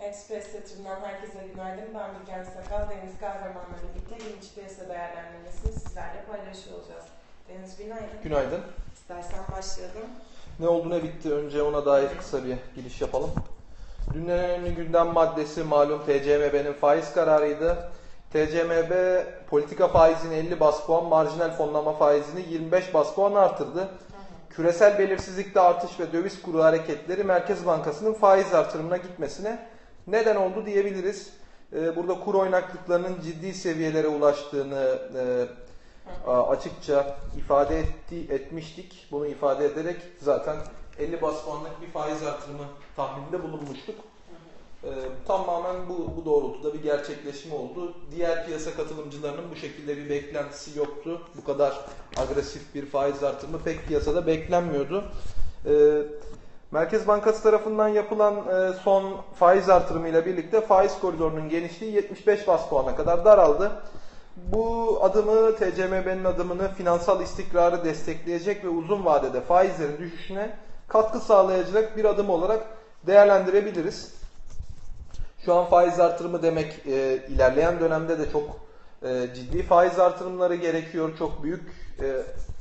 Express Yatırım'dan herkese günaydın. Ben Bilgen Sakal, Deniz Kahraman'la birlikte ilginç piyasa değerlendirmesini sizlerle paylaşıyor olacağız. Deniz günaydın. Günaydın. İstersen başlayalım. Ne oldu ne bitti önce ona dair kısa bir giriş yapalım. Dün en önemli gündem maddesi malum TCMB'nin faiz kararıydı. TCMB politika faizini 50 bas puan, marjinal fonlama faizini 25 bas puan artırdı. Küresel belirsizlikte artış ve döviz kuru hareketleri Merkez Bankası'nın faiz artırımına gitmesine neden oldu diyebiliriz. Ee, Burada kur oynaklıklarının ciddi seviyelere ulaştığını e, açıkça ifade etti, etmiştik. Bunu ifade ederek zaten 50 bas puanlık bir faiz artırımı tahmininde bulunmuştuk. Ee, tamamen bu, bu doğrultuda bir gerçekleşme oldu. Diğer piyasa katılımcılarının bu şekilde bir beklentisi yoktu. Bu kadar agresif bir faiz artırımı pek piyasada beklenmiyordu. Ee, Merkez Bankası tarafından yapılan e, son faiz artırımıyla birlikte faiz koridorunun genişliği 75 bas puana kadar daraldı. Bu adımı TCMB'nin adımını finansal istikrarı destekleyecek ve uzun vadede faizlerin düşüşüne katkı sağlayacak bir adım olarak değerlendirebiliriz. Şu an faiz artırımı demek e, ilerleyen dönemde de çok e, ciddi faiz artırımları gerekiyor, çok büyük e,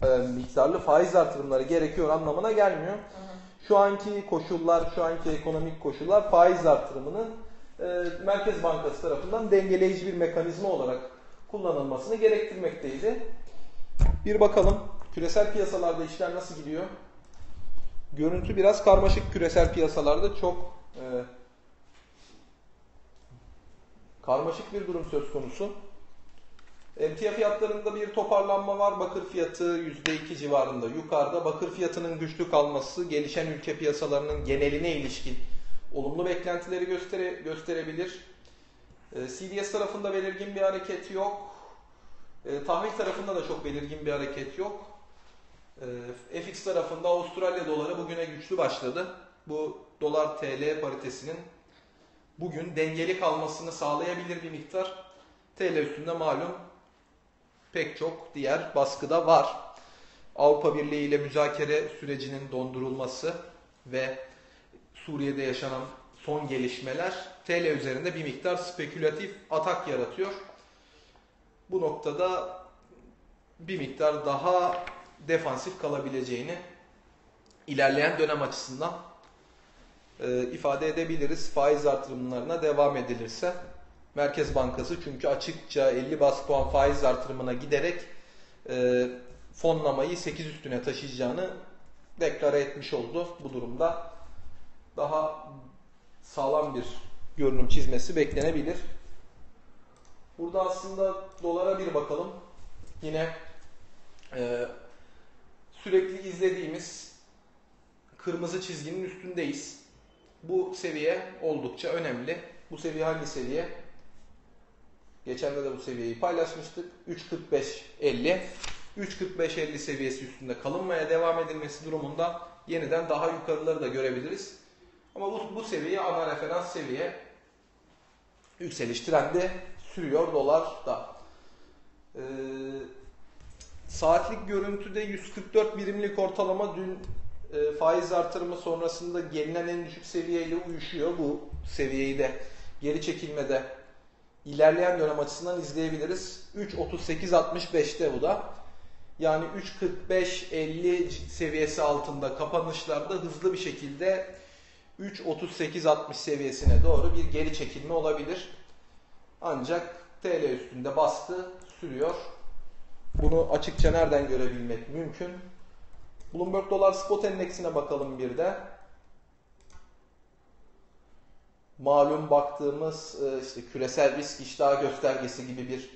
e, miktarlı faiz artırımları gerekiyor anlamına gelmiyor. Şu anki koşullar, şu anki ekonomik koşullar faiz artırımının e, Merkez Bankası tarafından dengeleyici bir mekanizma olarak kullanılmasını gerektirmekteydi. Bir bakalım küresel piyasalarda işler nasıl gidiyor? Görüntü biraz karmaşık küresel piyasalarda çok e, karmaşık bir durum söz konusu. Emtia fiyatlarında bir toparlanma var. Bakır fiyatı %2 civarında yukarıda. Bakır fiyatının güçlü kalması gelişen ülke piyasalarının geneline ilişkin olumlu beklentileri göstere, gösterebilir. E, CDS tarafında belirgin bir hareket yok. E, tahvil tarafında da çok belirgin bir hareket yok. E, FX tarafında Avustralya doları bugüne güçlü başladı. Bu dolar TL paritesinin bugün dengeli kalmasını sağlayabilir bir miktar. TL üstünde malum pek çok diğer baskıda var. Avrupa Birliği ile müzakere sürecinin dondurulması ve Suriye'de yaşanan son gelişmeler TL üzerinde bir miktar spekülatif atak yaratıyor. Bu noktada bir miktar daha defansif kalabileceğini ilerleyen dönem açısından e, ifade edebiliriz. Faiz artırımlarına devam edilirse Merkez Bankası çünkü açıkça 50 bas puan faiz artırımına giderek e, fonlamayı 8 üstüne taşıyacağını deklare etmiş oldu. Bu durumda daha sağlam bir görünüm çizmesi beklenebilir. Burada aslında dolara bir bakalım. Yine e, sürekli izlediğimiz kırmızı çizginin üstündeyiz. Bu seviye oldukça önemli. Bu seviye hangi seviye? Geçen de bu seviyeyi paylaşmıştık. 3.45.50. 3.45.50 seviyesi üstünde kalınmaya devam edilmesi durumunda yeniden daha yukarıları da görebiliriz. Ama bu, bu seviye ana referans seviye. Yükseliş trendi sürüyor dolar da. Ee, saatlik görüntüde 144 birimlik ortalama dün e, faiz artırımı sonrasında gelinen en düşük seviyeyle uyuşuyor. Bu seviyeyi de geri çekilmede ilerleyen dönem açısından izleyebiliriz. 3.38.65'te bu da. Yani 3.45-50 seviyesi altında kapanışlarda hızlı bir şekilde 3.38-60 seviyesine doğru bir geri çekilme olabilir. Ancak TL üstünde baskı sürüyor. Bunu açıkça nereden görebilmek mümkün? Bloomberg Dolar Spot Endeksine bakalım bir de. Malum baktığımız işte küresel risk iştahı göstergesi gibi bir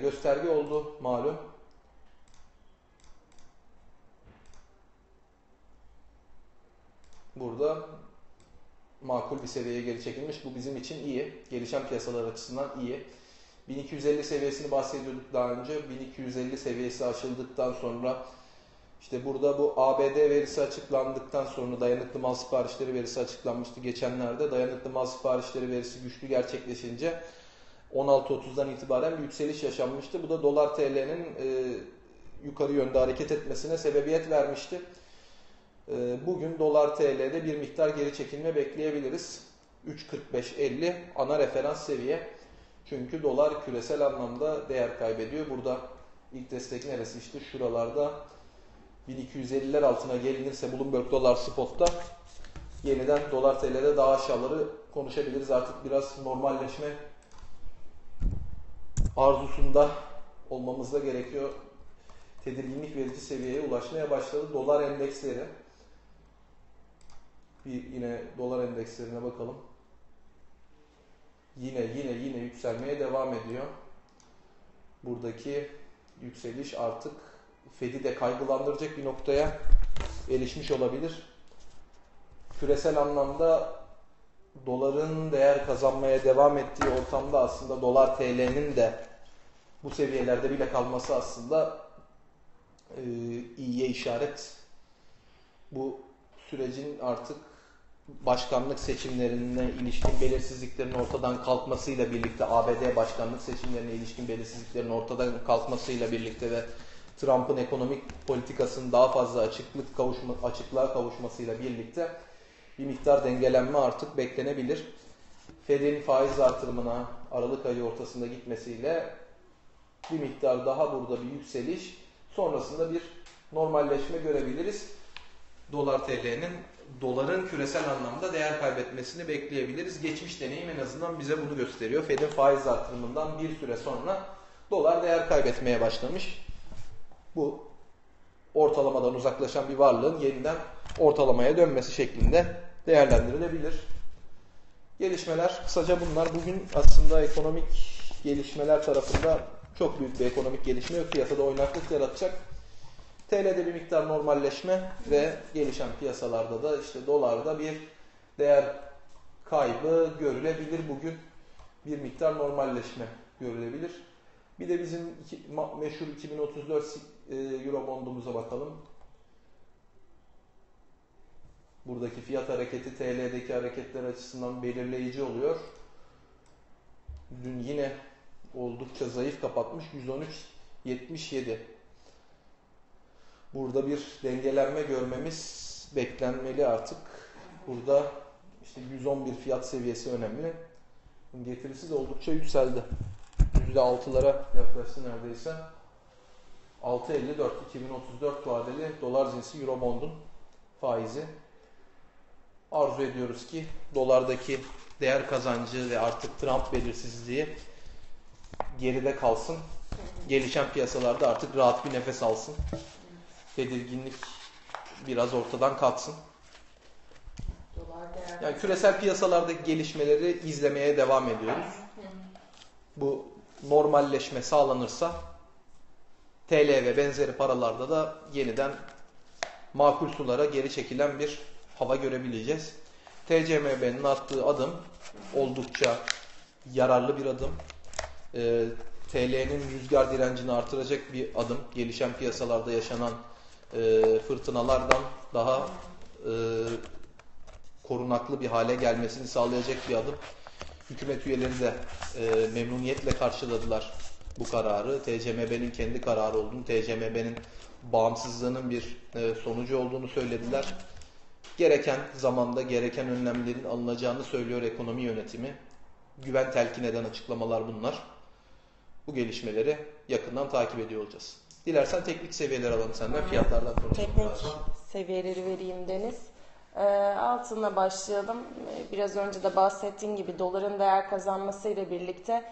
gösterge oldu malum. Burada makul bir seviyeye geri çekilmiş. Bu bizim için iyi. Gelişen piyasalar açısından iyi. 1250 seviyesini bahsediyorduk daha önce. 1250 seviyesi aşıldıktan sonra işte burada bu ABD verisi açıklandıktan sonra dayanıklı mal siparişleri verisi açıklanmıştı geçenlerde. Dayanıklı mal siparişleri verisi güçlü gerçekleşince 16.30'dan itibaren bir yükseliş yaşanmıştı. Bu da dolar TL'nin e, yukarı yönde hareket etmesine sebebiyet vermişti. E, bugün dolar TL'de bir miktar geri çekilme bekleyebiliriz. 3.45-50 ana referans seviye. Çünkü dolar küresel anlamda değer kaybediyor. Burada ilk destek neresi işte şuralarda 1250'ler altına gelinirse Bloomberg dolar spotta yeniden dolar TL'de daha aşağıları konuşabiliriz. Artık biraz normalleşme arzusunda olmamız da gerekiyor. Tedirginlik verici seviyeye ulaşmaya başladı. Dolar endeksleri bir yine dolar endekslerine bakalım. Yine yine yine yükselmeye devam ediyor. Buradaki yükseliş artık Fed'i de kaygılandıracak bir noktaya erişmiş olabilir. Küresel anlamda doların değer kazanmaya devam ettiği ortamda aslında dolar TL'nin de bu seviyelerde bile kalması aslında e, iyiye işaret. Bu sürecin artık başkanlık seçimlerine ilişkin belirsizliklerin ortadan kalkmasıyla birlikte ABD başkanlık seçimlerine ilişkin belirsizliklerin ortadan kalkmasıyla birlikte ve Trump'ın ekonomik politikasının daha fazla açıklık kavuşma, açıklığa kavuşmasıyla birlikte bir miktar dengelenme artık beklenebilir. Fed'in faiz artırımına Aralık ayı ortasında gitmesiyle bir miktar daha burada bir yükseliş sonrasında bir normalleşme görebiliriz. Dolar TL'nin doların küresel anlamda değer kaybetmesini bekleyebiliriz. Geçmiş deneyim en azından bize bunu gösteriyor. Fed'in faiz artırımından bir süre sonra dolar değer kaybetmeye başlamış. Bu ortalamadan uzaklaşan bir varlığın yeniden ortalamaya dönmesi şeklinde değerlendirilebilir. Gelişmeler kısaca bunlar. Bugün aslında ekonomik gelişmeler tarafında çok büyük bir ekonomik gelişme yok. Piyasada oynaklık yaratacak. TL'de bir miktar normalleşme ve gelişen piyasalarda da işte dolarda bir değer kaybı görülebilir. Bugün bir miktar normalleşme görülebilir. Bir de bizim iki, meşhur 2034 e, Euro bondumuza bakalım. Buradaki fiyat hareketi TL'deki hareketler açısından belirleyici oluyor. Dün yine oldukça zayıf kapatmış. 113.77. Burada bir dengelenme görmemiz beklenmeli artık. Burada işte 111 fiyat seviyesi önemli. Getirisi de oldukça yükseldi. %6'lara yaklaştı neredeyse. 6.54 2034 vadeli dolar cinsi Eurobond'un faizi. Arzu ediyoruz ki dolardaki değer kazancı ve artık Trump belirsizliği geride kalsın. Gelişen piyasalarda artık rahat bir nefes alsın. Tedirginlik biraz ortadan kalksın. Yani küresel piyasalardaki gelişmeleri izlemeye devam ediyoruz. Bu normalleşme sağlanırsa TL ve benzeri paralarda da yeniden makul sulara geri çekilen bir hava görebileceğiz. TCMB'nin attığı adım oldukça yararlı bir adım. Ee, TL'nin rüzgar direncini artıracak bir adım. Gelişen piyasalarda yaşanan e, fırtınalardan daha e, korunaklı bir hale gelmesini sağlayacak bir adım. Hükümet üyeleri de e, memnuniyetle karşıladılar bu kararı. TCMB'nin kendi kararı olduğunu, TCMB'nin bağımsızlığının bir e, sonucu olduğunu söylediler. Gereken zamanda gereken önlemlerin alınacağını söylüyor ekonomi yönetimi. Güven telkin eden açıklamalar bunlar. Bu gelişmeleri yakından takip ediyor olacağız. Dilersen teknik seviyeler alalım senden, fiyatlardan konuşalım. Teknik seviyeleri vereyim Deniz. E, altınla başlayalım. E, biraz önce de bahsettiğim gibi doların değer kazanmasıyla birlikte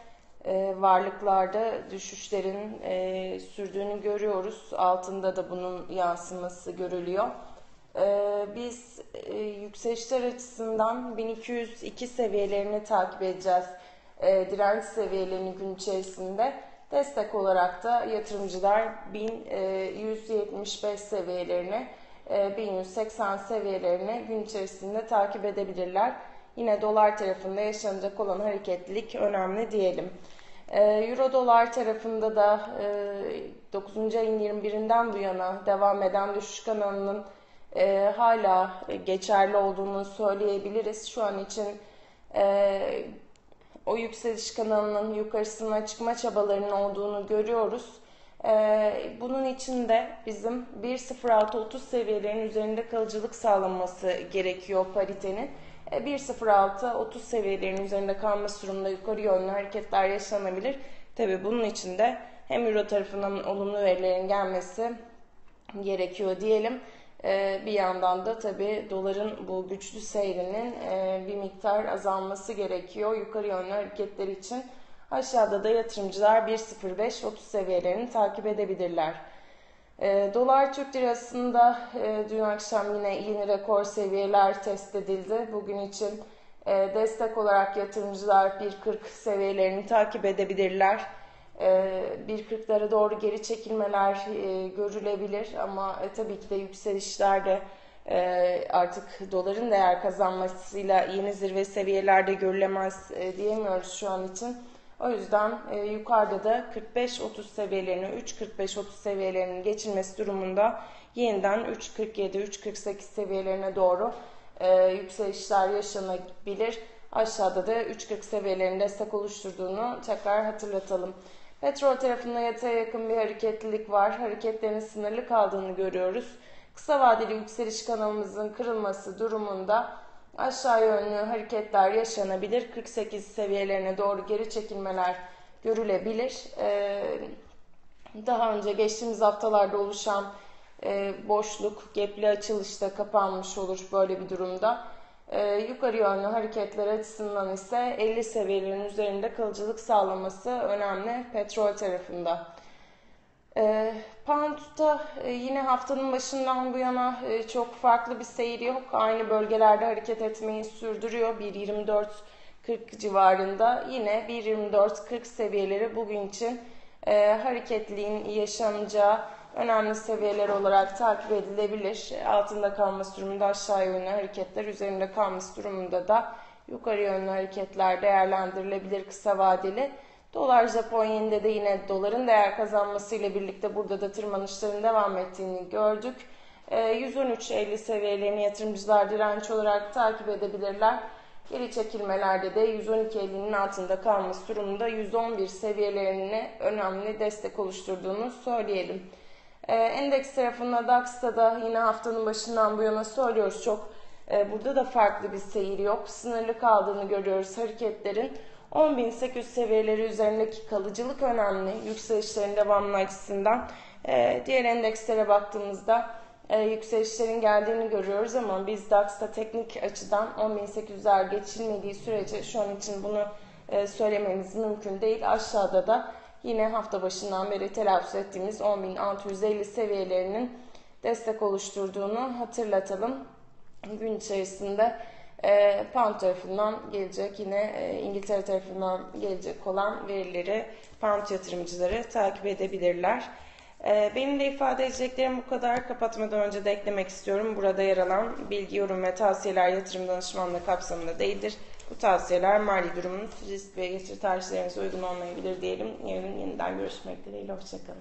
e, varlıklarda düşüşlerin e, sürdüğünü görüyoruz. Altında da bunun yansıması görülüyor. E, biz e, yükselişler açısından 1202 seviyelerini takip edeceğiz. Direnç seviyelerini gün içerisinde. Destek olarak da yatırımcılar 1175 e, seviyelerini 1180 e, seviyelerini gün içerisinde takip edebilirler. Yine dolar tarafında yaşanacak olan hareketlilik önemli diyelim. E, Euro dolar tarafında da 9. ayın 21'inden bu yana devam eden düşüş kanalının hala geçerli olduğunu söyleyebiliriz. Şu an için o yükseliş kanalının yukarısına çıkma çabalarının olduğunu görüyoruz. Ee, bunun için de bizim 1.06.30 seviyelerin üzerinde kalıcılık sağlanması gerekiyor paritenin. E, 1.06-30 seviyelerinin üzerinde kalması durumunda yukarı yönlü hareketler yaşanabilir. Tabi bunun için de hem Euro tarafından olumlu verilerin gelmesi gerekiyor diyelim. Ee, bir yandan da tabii doların bu güçlü seyrinin e, bir miktar azalması gerekiyor yukarı yönlü hareketler için. Aşağıda da yatırımcılar 1.05-30 seviyelerini takip edebilirler. E, Dolar Türk Lirası'nda e, dün akşam yine yeni rekor seviyeler test edildi. Bugün için e, destek olarak yatırımcılar 1.40 seviyelerini takip edebilirler. E, 1.40'lara doğru geri çekilmeler e, görülebilir ama e, tabii ki de yükselişler de e, artık doların değer kazanmasıyla yeni zirve seviyelerde görülemez e, diyemiyoruz şu an için. O yüzden e, yukarıda da 45-30 seviyelerini, 3.45-30 seviyelerinin geçilmesi durumunda yeniden 3.47-3.48 seviyelerine doğru e, yükselişler yaşanabilir. Aşağıda da 3.40 seviyelerinin destek oluşturduğunu tekrar hatırlatalım. Petrol tarafında yataya yakın bir hareketlilik var. Hareketlerin sınırlı kaldığını görüyoruz. Kısa vadeli yükseliş kanalımızın kırılması durumunda aşağı yönlü hareketler yaşanabilir. 48 seviyelerine doğru geri çekilmeler görülebilir. Ee, daha önce geçtiğimiz haftalarda oluşan e, boşluk, gepli açılışta kapanmış olur böyle bir durumda. Ee, yukarı yönlü hareketler açısından ise 50 seviyelerin üzerinde kalıcılık sağlaması önemli petrol tarafında. E, Pound'da e, yine haftanın başından bu yana e, çok farklı bir seyir yok. Aynı bölgelerde hareket etmeyi sürdürüyor. 1.24.40 civarında. Yine 1.24.40 seviyeleri bugün için e, hareketliliğin yaşanacağı önemli seviyeler olarak takip edilebilir. Altında kalması durumunda aşağı yönlü hareketler, üzerinde kalması durumunda da yukarı yönlü hareketler değerlendirilebilir kısa vadeli. Dolar Japon yeninde de yine doların değer kazanmasıyla birlikte burada da tırmanışların devam ettiğini gördük. 113.50 ee, seviyelerini yatırımcılar direnç olarak takip edebilirler. Geri çekilmelerde de 112.50'nin altında kalması durumunda 111 seviyelerini önemli destek oluşturduğunu söyleyelim. Ee, endeks tarafında DAX'ta da yine haftanın başından bu yana söylüyoruz çok burada da farklı bir seyir yok. Sınırlı kaldığını görüyoruz hareketlerin. 10.800 seviyeleri üzerindeki kalıcılık önemli yükselişlerin devamlı açısından. Ee, diğer endekslere baktığımızda e, yükselişlerin geldiğini görüyoruz ama biz DAX'ta teknik açıdan 10.800'ler geçilmediği sürece şu an için bunu e, söylememiz mümkün değil. Aşağıda da yine hafta başından beri telaffuz ettiğimiz 10.650 seviyelerinin destek oluşturduğunu hatırlatalım. Gün içerisinde e, pound tarafından gelecek yine e, İngiltere tarafından gelecek olan verileri pound yatırımcıları takip edebilirler. E, benim de ifade edeceklerim bu kadar. Kapatmadan önce de eklemek istiyorum. Burada yer alan bilgi, yorum ve tavsiyeler yatırım danışmanlığı kapsamında değildir. Bu tavsiyeler mali durumunuz, risk ve getiri tercihlerinize uygun olmayabilir diyelim. Yarın yeniden görüşmek dileğiyle. Hoşçakalın.